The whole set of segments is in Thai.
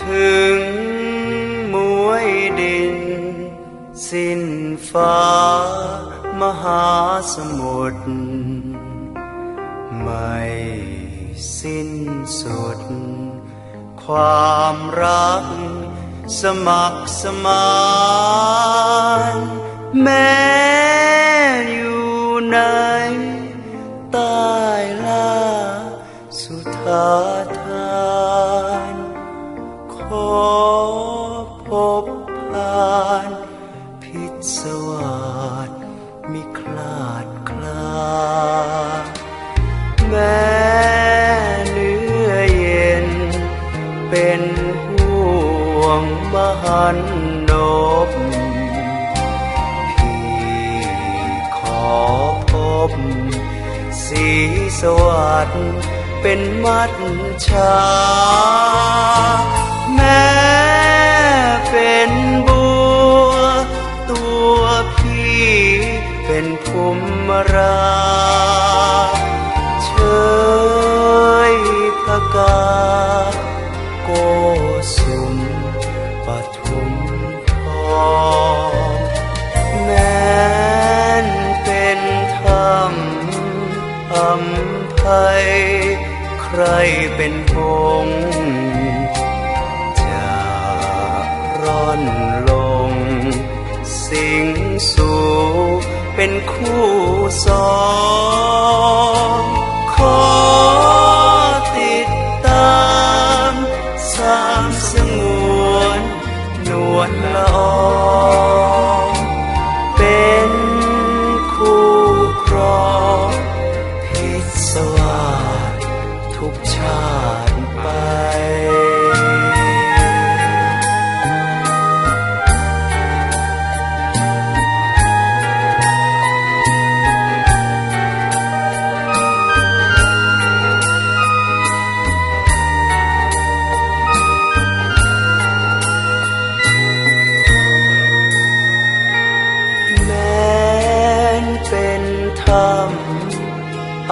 ถึงมวยดิน สิ้นฟ้ามหาสมุทรไม่สิ้นสุด ความรักสมัครสมานแม้อยู่ในใต้ลาสุทธา ขอพบผ่านพิศวาสมิคลาดคลา แม้เนื้อเย็น เป็นห่วงมหันนบพี่ขอพบสีสวัสดิ์ เป็นมัดชา แม้เป็นบัว ตัวพี่เป็นภูมิรา เชยพระกา โกสุมปทุมทองแม้นเป็นธรรมอำภัย ใครเป็นพงจากร่อนลง สิงสู่เป็นคู่สองขอติดตามสามส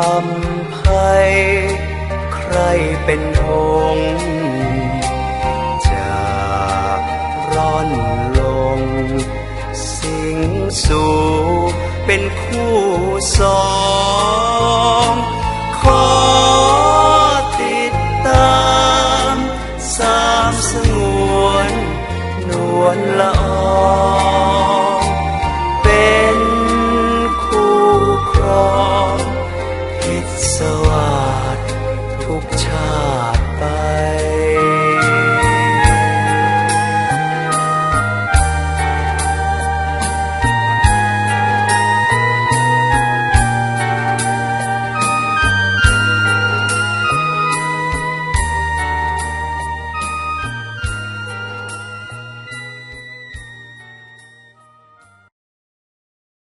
อำภัยใครเป็นองจากร่อนลง สิงสู่เป็นคู่สอง